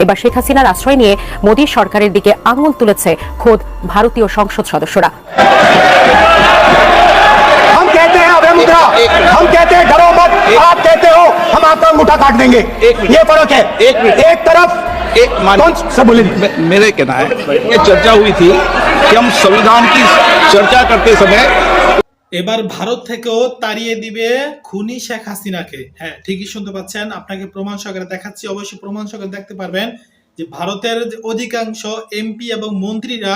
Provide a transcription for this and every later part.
এবার শেখ হাসিনার আশ্রয় নিয়ে মোদী সরকারের দিকে আঙুল তুলেছে খোদ ভারতীয় সংসদ সদস্যরা हम कहते हैं अभय मुद्रा हम कहते हैं डरो मत आप कहते हो हम आपका अंगूठा काट देंगे एक मिनट। ये फर्क है एक मिनट। एक तरफ एक मान कौन सब बोले मे- मेरे कहना है ये चर्चा हुई थी कि हम संविधान की चर्चा करते समय এবার ভারত থেকেও তাড়িয়ে দিবে খুনি শেখ হাসিনাকে। হ্যাঁ ঠিকই শুনতে পাচ্ছেন, আপনাকে প্রমাণ সহকারে দেখাচ্ছি, অবশ্যই প্রমাণ সহকারে দেখতে পারবেন যে ভারতের অধিকাংশ এমপি এবং মন্ত্রীরা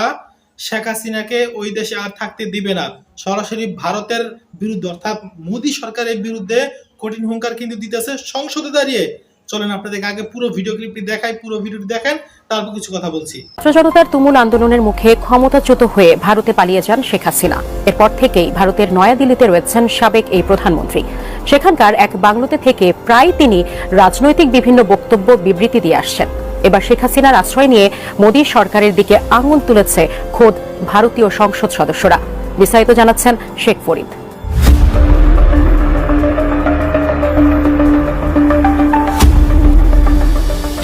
শেখ হাসিনাকে ওই দেশে আর থাকতে দিবে না। সরাসরি ভারতের বিরুদ্ধে, অর্থাৎ মোদী সরকারের বিরুদ্ধে কঠিন হুঙ্কার কিন্তু দিতেছে। সংসদে দাঁড়িয়ে চলেন আপনাদেরকে আগে পুরো ভিডিও ক্লিপটি দেখাই, পুরো ভিডিওটি দেখেন, তারপর কিছু কথা বলছি। জনতার তুমুল আন্দোলনের মুখে ক্ষমতাচ্যুত হয়ে ভারতে পালিয়ে যান শেখ হাসিনা। এরপর থেকেই ভারতের নয়াদিল্লিতে রয়েছেন সাবেক এই প্রধানমন্ত্রী। সেখানকার এক বাংলোতে থেকে প্রায় তিনি রাজনৈতিক বিভিন্ন বক্তব্য বিবৃতি দিয়ে আসছেন। এবার শেখ হাসিনার আশ্রয় নিয়ে মোদী সরকারের দিকে আঙুল তুলেছে খোদ ভারতীয় সংসদ সদস্যরা। বিস্তারিত জানাচ্ছেন শেখ ফরিদ।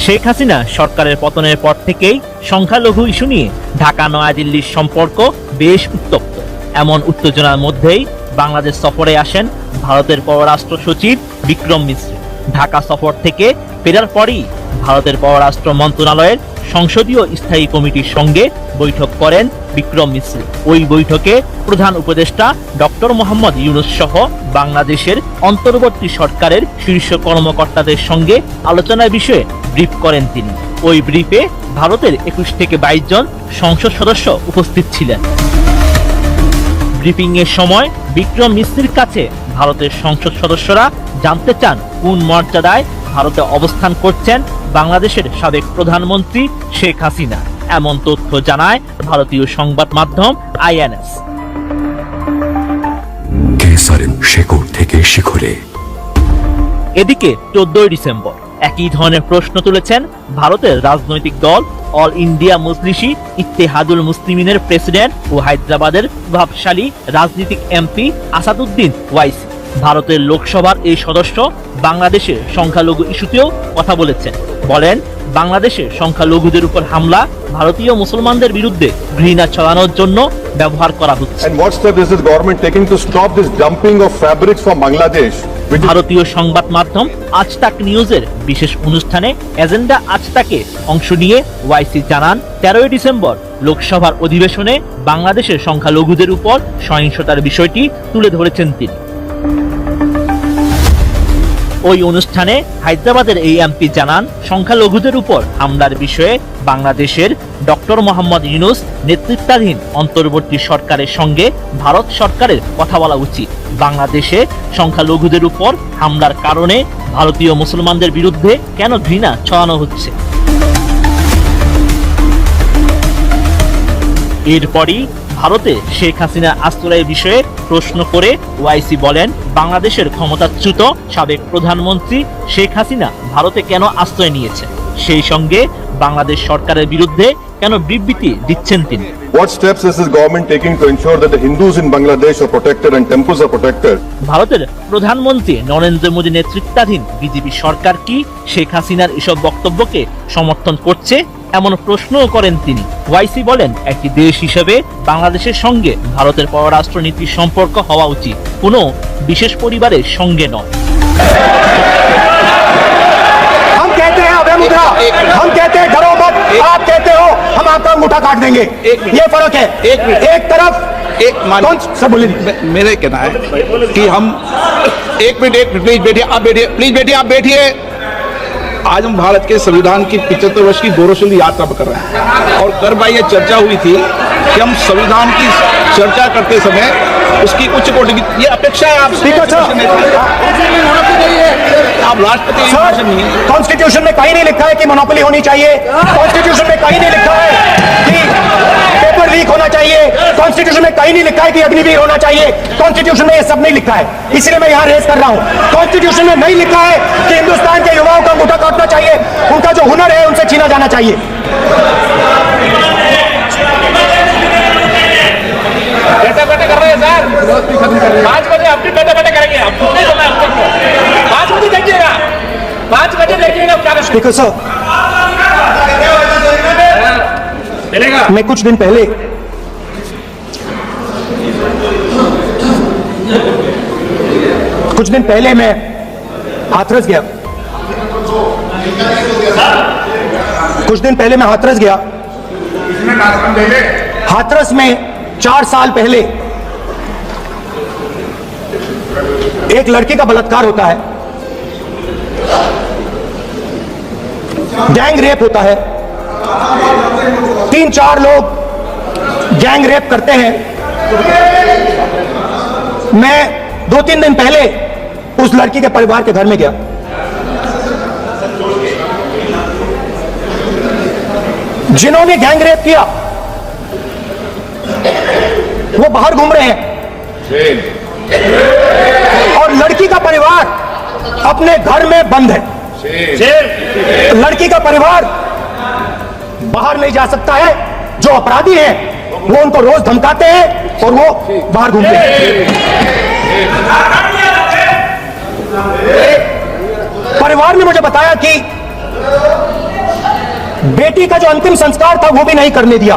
শেখ হাসিনা সরকারের পতনের পর থেকেই সংখ্যালঘু ইস্যু নিয়ে ঢাকা নয়াদিল্লির সম্পর্ক বেশ উত্তপ্ত। এমন উত্তেজনার মধ্যেই বাংলাদেশ সফরে আসেন ভারতের পররাষ্ট্র সচিব বিক্রম মিশ্র। ঢাকা সফর থেকে ফেরার পরই ভারতের পররাষ্ট্র মন্ত্রণালয়ের সংসদীয় স্থায়ী কমিটির সঙ্গে বৈঠক করেন বিক্রম মিশ্র। ওই বৈঠকে প্রধান উপদেষ্টা ডক্টর মোহাম্মদ ইউনুস সহ বাংলাদেশের অন্তর্বর্তী সরকারের শীর্ষ কর্মকর্তাদের সঙ্গে আলোচনার বিষয়ে ব্রিফ করেন তিনি। ওই ব্রিফে ভারতের একুশ থেকে বাইশ জন সংসদ সদস্য উপস্থিত ছিলেন। ব্রিফিং এর সময় বিক্রম মিস্ত্রির কাছে ভারতের সংসদ সদস্যরা জানতে চান কোন মর্যাদায় ভারতে অবস্থান করছেন বাংলাদেশের সাবেক প্রধানমন্ত্রী শেখ হাসিনা। এমন তথ্য জানায় ভারতীয় সংবাদ মাধ্যম আইএনএস। শেকড় থেকে শিখরে। এদিকে চোদ্দই ডিসেম্বর একই ধরনের প্রশ্ন তুলেছেন ভারতের রাজনৈতিক দল অল ইন্ডিয়া মুসলিশি ইত্তেহাদুল মুসলিমিনের প্রেসিডেন্ট ও হায়দ্রাবাদের প্রভাবশালী রাজনীতিক এমপি আসাদুদ্দিন ওয়াইসি। ভারতের লোকসভার এই সদস্য বাংলাদেশের সংখ্যালঘু ইস্যুতেও কথা বলেছেন। বলেন বাংলাদেশে সংখ্যালঘুদের উপর হামলা ভারতীয় মুসলমানদের বিরুদ্ধে ঘৃণা ছড়ানোর জন্য ব্যবহার করা হচ্ছে। ভারতীয় সংবাদ মাধ্যম আজতাক নিউজের বিশেষ অনুষ্ঠানে এজেন্ডা আজতাকে অংশ নিয়ে ওয়াইসি জানান তেরোই ডিসেম্বর লোকসভার অধিবেশনে বাংলাদেশের সংখ্যালঘুদের উপর সহিংসতার বিষয়টি তুলে ধরেছেন তিনি। ওই অনুষ্ঠানে হায়দ্রাবাদের এই এমপি জানান, সংখ্যালঘুদের উপর হামলার বিষয়ে বাংলাদেশের ডক্টর মোহাম্মদ ইউনুস নেতৃত্বাধীন অন্তর্বর্তী সরকারের সঙ্গে ভারত সরকারের কথা বলা উচিত। বাংলাদেশে সংখ্যালঘুদের উপর হামলার কারণে ভারতীয় মুসলমানদের বিরুদ্ধে কেন ঘৃণা ছড়ানো হচ্ছে? এরপরই ভারতে শেখ হাসিনা আশ্রয়ের বিষয়ে প্রশ্ন করে ওয়াইসি বলেন বাংলাদেশের ক্ষমতাচ্যুত সাবেক প্রধানমন্ত্রী শেখ হাসিনা ভারতে কেন আশ্রয় নিয়েছে সেই সঙ্গে বাংলাদেশ সরকারের বিরুদ্ধে কেন বিবৃতি দিচ্ছেন তিনি? What steps is this government taking to ensure that the Hindus in Bangladesh are protected and temples are protected? ভারতের প্রধানমন্ত্রী নরেন্দ্র মোদী নেতৃত্বাধীন বিজেপি সরকার কি শেখ হাসিনার এসব বক্তব্যকে সমর্থন করছে? এমন প্রশ্নও করেন তিনি ওয়াইসি বলেন একটি দেশ হিসেবে বাংলাদেশের সঙ্গে ভারতের পররাষ্ট্র নীতির সম্পর্ক হওয়া উচিত কোনো বিশেষ পরিবারের সঙ্গে নয় हम कहते हैं अभय मुद्रा एक मिनट। हम कहते हैं डरो मत आप कहते हो हम आपका अंगूठा काट देंगे एक मिनट। ये फर्क है एक मिनट। एक तरफ एक मान कौन सब बोले मे- मेरे कहना है कि हम एक मिनट एक मिनट प्लीज बैठिए आप बैठिए प्लीज बैठिए आप बैठिए आज हम भारत के संविधान की पिछहत्तर वर्ष की गौरवशाली यात्रा पर कर रहे हैं। और कर भाई यह चर्चा हुई थी कि हम संविधान की चर्चा करते समय उसकी उच्च कोटि की ये अपेक्षा है आप साहब। आप राष्ट्रपति कॉन्स्टिट्यूशन में कहीं नहीं लिखा है कि मोनोपली होनी चाहिए। कॉन्स्टिट्यूशन में कहीं नहीं लिखा है कि पेपर लीक होना चाहिए। कॉन्स्टिट्यूशन में कहीं नहीं लिखा है कि अग्निवीर होना चाहिए। कॉन्स्टिट्यूशन में ये सब नहीं लिखा है। इसलिए मैं यहाँ रेस कर रहा हूँ। कॉन्स्टिट्यूशन में नहीं लिखा है कि हिंदुस्तान के युवाओं का अंगूठा काटना चाहिए। उनका जो हुनर है उनसे छीना जाना चाहिए। बैठे बैठे कर रहे हैं सर। पाँच बजे बैठे बैठे करेंगे। तक। पाँच बजे देखिएगा। पाँच बजे देखिएगा क्या स्पीकर साहब मैं कुछ दिन पहले कुछ दिन पहले मैं हाथरस गया। कुछ दिन पहले मैं हाथरस गया। हाथरस में चार साल पहले एक लड़के का बलात्कार होता है। गैंग रेप होता है। तीन चार लोग गैंग रेप करते हैं। मैं दो तीन दिन पहले उस लड़की के परिवार के घर में गया। जिन्होंने गैंग रेप किया वो बाहर घूम रहे हैं। और लड़की का परिवार अपने घर में बंद है। लड़की का परिवार बाहर नहीं जा सकता है जो अपराधी हैं वो उनको रोज धमकाते हैं और वो बाहर घूमते हैं परिवार ने मुझे बताया कि बेटी का जो अंतिम संस्कार था वो भी नहीं करने दिया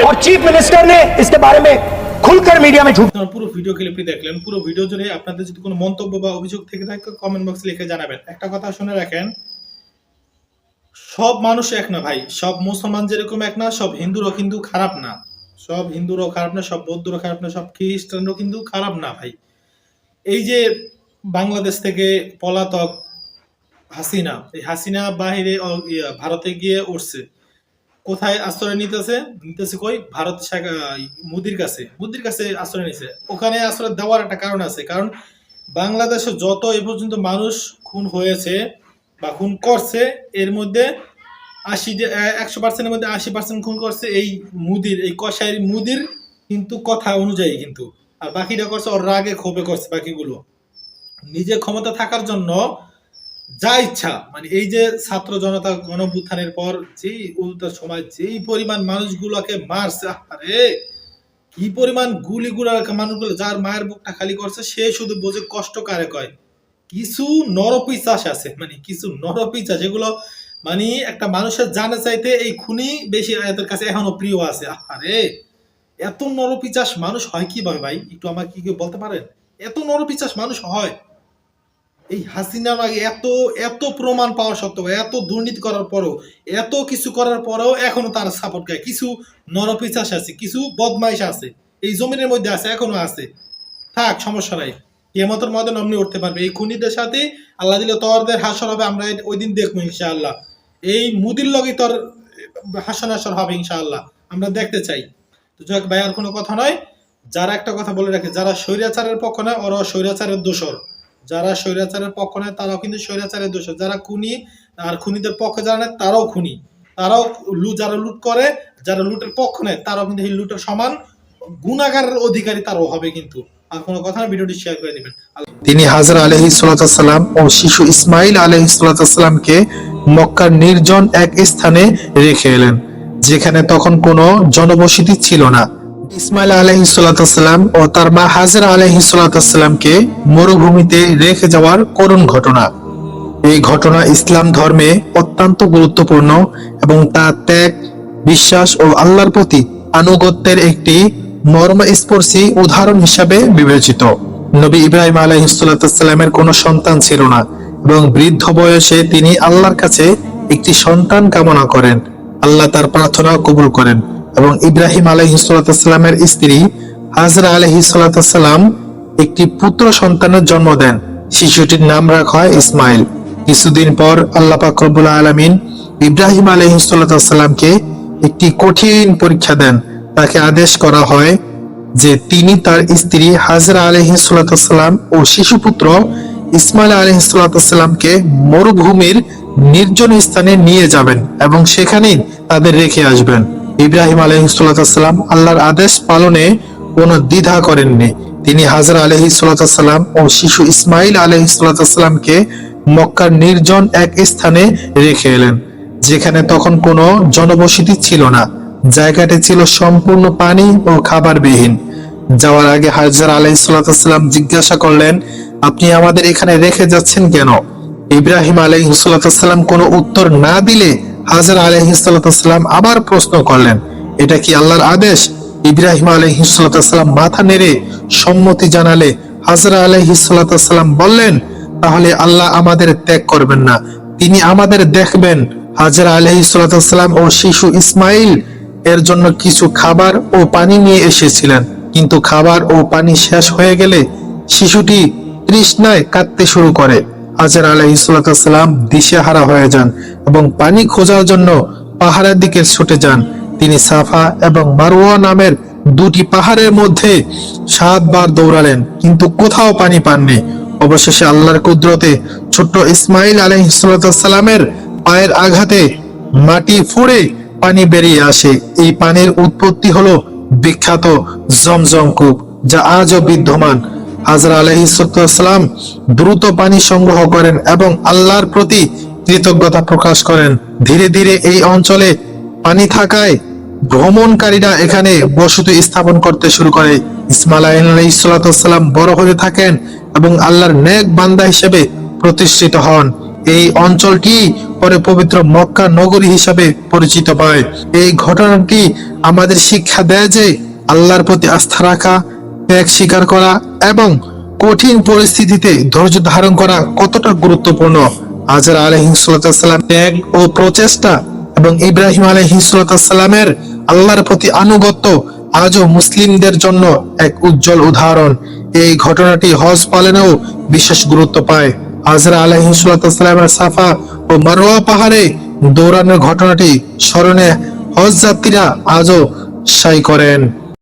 और चीफ मिनिस्टर ने इसके बारे में खुलकर मीडिया में झूठ আপনারা পুরো ভিডিও ক্লিপটি দেখলেন পুরো ভিডিও জুড়ে আপনাদের যদি কোনো মন্তব্য বা অভিযোগ থেকে থাকে কমেন্ট বক্সে লিখে জানাবেন একটা কথা শুনে রাখেন সব মানুষ এক না ভাই, সব মুসলমান যেরকম এক না, সব হিন্দুরও কিন্তু খারাপ না। সব হিন্দুরও খারাপ না, সব বৌদ্ধরও খারাপ না, সব খ্রিস্টানরও কিন্তু খারাপ না ভাই। এই যে বাংলাদেশ থেকে পলাতক হাসিনা, এই হাসিনা বাহিরে ভারতে গিয়ে উঠছে। কোথায় আশ্রয় নিতেছে? নিতেছে কই? ভারত মোদির কাছে। মুদির কাছে আশ্রয় নিছে। ওখানে আশ্রয় দেওয়ার একটা কারণ আছে। কারণ বাংলাদেশে যত এ পর্যন্ত মানুষ খুন হয়েছে বা খুন করছে, এর মধ্যে আশি একশো পার্সেন্টের মধ্যে আশি পার্সেন্ট খুন করছে এই মুদির, এই কষাই মুদির কিন্তু কথা অনুযায়ী কিন্তু। আর বাকিটা করছে, ওর রাগে ক্ষোভে করছে বাকিগুলো। নিজে ক্ষমতা থাকার জন্য যা ইচ্ছা মানে এই যে ছাত্র জনতা গণভ্যুত্থানের পর যেই উল্টার সময় যেই পরিমাণ মানুষগুলোকে মারছে আরে কি পরিমাণ গুলি গুলা মানুষগুলো, যার মায়ের বুকটা খালি করছে, সে শুধু বোঝে কষ্ট কারে কয়। কিছু নরপিচাস আছে মানে কিছু নরপিচাস যেগুলো মানে একটা মানুষের জানে চাইতে এই খুনি বেশি, এদের কাছে এখনও প্রিয় আছে। আরে এত নরপিচাস মানুষ হয় কীভাবে ভাই? একটু আমাকে কি বলতে পারেন? এত নরপিচাস মানুষ হয়? এই হাসিনার আগে এত এত প্রমাণ পাওয়া সত্ত্বেও, এত দুর্নীতি করার পরেও, এত কিছু করার পরেও এখনও তার সাপোর্ট গায় কিছু নরপিচাস আছে, কিছু বদমাইশ আছে, এই জমিনের মধ্যে আছে, এখনও আছে। থাক, সমস্যা নাই। কেমতের মধ্যে নমনি উঠতে পারবে। এই খুনিদের সাথে আল্লাহ দিলে তোরদের হাসর হবে, আমরা ওই দিন দেখব ইনশাআল্লাহ। এই মুদির লগে তোর হাসন হাসর হবে ইনশাআল্লাহ। আমরা দেখতে চাই। তো যাক ভাই, আর কোনো কথা নয়। যারা একটা কথা বলে রাখে, যারা স্বৈরাচারের পক্ষ নয় ওরা স্বৈরাচারের দোষর। যারা স্বৈরাচারের পক্ষ নেয়, তারাও কিন্তু স্বৈরাচারের দোষর। যারা খুনি আর খুনিদের পক্ষে যারা নেয়, তারাও খুনি। তারাও লু- যারা লুট করে, যারা লুটের পক্ষ নেয়, তারাও কিন্তু এই লুটের সমান গুণাগারের অধিকারী তারাও হবে কিন্তু। আর কোনো কথা ভিডিওটি শেয়ার করে দিবেন। তিনি হাজরা আলহি সালাম ও শিশু ইসমাইল আলহি সালামকে মক্কার নির্জন এক স্থানে রেখে এলেন, যেখানে তখন কোনো জনবসতি ছিল না। ইসমাইল আলহি সালাম ও তার মা হাজরা আলহি সালামকে মরুভূমিতে রেখে যাওয়ার করুণ ঘটনা। এই ঘটনা ইসলাম ধর্মে অত্যন্ত গুরুত্বপূর্ণ এবং তা ত্যাগ, বিশ্বাস ও আল্লাহর প্রতি আনুগত্যের একটি মর্মস্পর্শী উদাহরণ হিসাবে বিবেচিত। নবী ইব্রাহিম আলাইহিসসালামের কোনো সন্তান ছিল না এবং বৃদ্ধ বয়সে তিনি আল্লাহর কাছে একটি সন্তান কামনা করেন। আল্লাহ তার প্রার্থনা কবুল করেন এবং ইব্রাহিম আলাইহিসসালামের স্ত্রী হাজরা আলাইহিসসালাম একটি পুত্র সন্তানের জন্ম দেন। শিশুটির নাম রাখা হয় ইসমাইল। কিছুদিন পর আল্লাহ পাক আলমিন ইব্রাহিম আলাইহিসসালামকে একটি কঠিন পরীক্ষা দেন। তাকে আদেশ করা হয় যে তিনি তার স্ত্রী হাজরা আলহিসাল্লাম ও শিশুপুত্র ইসমাইল আলহিসাল্লামকে মরুভূমির নির্জন স্থানে নিয়ে যাবেন এবং সেখানেই তাদের রেখে আসবেন। ইব্রাহিম আলহিসাল্লাম আল্লাহর আদেশ পালনে কোনো দ্বিধা করেননি। তিনি হাজরা আলহিসাল্লাম ও শিশু ইসমাইল আলহিসাল্লামকে মক্কার নির্জন এক স্থানে রেখে এলেন, যেখানে তখন কোনো জনবসতি ছিল না। জায়গাটি ছিল সম্পূর্ণ পানি ও খাবারবিহীন। যাওয়ার আগে হাজার আলাইসাল্লাম জিজ্ঞাসা করলেন, আপনি আমাদের এখানে রেখে যাচ্ছেন কেন? ইব্রাহিম আলাইহিসাল্লাম কোনো উত্তর না দিলে হাজার আলাইহিসাল্লাম আবার প্রশ্ন করলেন, এটা কি আল্লাহর আদেশ? ইব্রাহিম আলহিসাল্লাম মাথা নেড়ে সম্মতি জানালে হাজরা আলহিসাল্লাম বললেন, তাহলে আল্লাহ আমাদের ত্যাগ করবেন না। তিনি আমাদের দেখবেন। হাজরা আলহিসাল্লাম ও শিশু ইসমাইল এর জন্য কিছু খাবার ও পানি নিয়ে এসেছিলেন। কিন্তু খাবার ও পানি শেষ হয়ে গেলে শিশুটি তৃষ্ণায় কাঁদতে শুরু করে। হাজার আলাইসালাম দিশেহারা হয়ে যান এবং পানি খোঁজার জন্য পাহাড়ের দিকে ছুটে যান। তিনি সাফা এবং মারোয়া নামের দুটি পাহাড়ের মধ্যে সাতবার দৌড়ালেন, কিন্তু কোথাও পানি পাননি। অবশেষে আল্লাহর কুদরতে ছোট্ট ইসমাইল আলহিসাল্লামের পায়ের আঘাতে মাটি ফুঁড়ে পানি বেরিয়ে আসে। এই পানির উৎপত্তি হলো বিখ্যাত জমজম কূপ, যা আজও বিদ্যমান। হাজরা আলহিসাম দ্রুত পানি সংগ্রহ করেন এবং আল্লাহর প্রতি কৃতজ্ঞতা প্রকাশ করেন। ধীরে ধীরে এই অঞ্চলে পানি থাকায় ভ্রমণকারীরা এখানে বসতি স্থাপন করতে শুরু করে। ইসমাইল আলাইসাল্লাম বড় হতে থাকেন এবং আল্লাহর নেক বান্দা হিসেবে প্রতিষ্ঠিত হন। এই অঞ্চলটি পরে পবিত্র মক্কা নগরী হিসাবে পরিচিত পায় এই ঘটনাটি আমাদের শিক্ষা দেয় যে আল্লাহর প্রতি আস্থা রাখা, ত্যাগ স্বীকার করা এবং কঠিন পরিস্থিতিতে ধৈর্য ধারণ করা কতটা গুরুত্বপূর্ণ। আজর আলহিসাল্লাম ত্যাগ ও প্রচেষ্টা এবং ইব্রাহিম আলহিসাল্লামের আল্লাহর প্রতি আনুগত্য আজও মুসলিমদের জন্য এক উজ্জ্বল উদাহরণ। এই ঘটনাটি হজ পালনেও বিশেষ গুরুত্ব পায়। আজরা আলহিসাল্লামের সাফা ও মারোয়া পাহাড়ে দৌড়ানোর ঘটনাটি স্মরণে হজ যাত্রীরা আজও সাই করেন।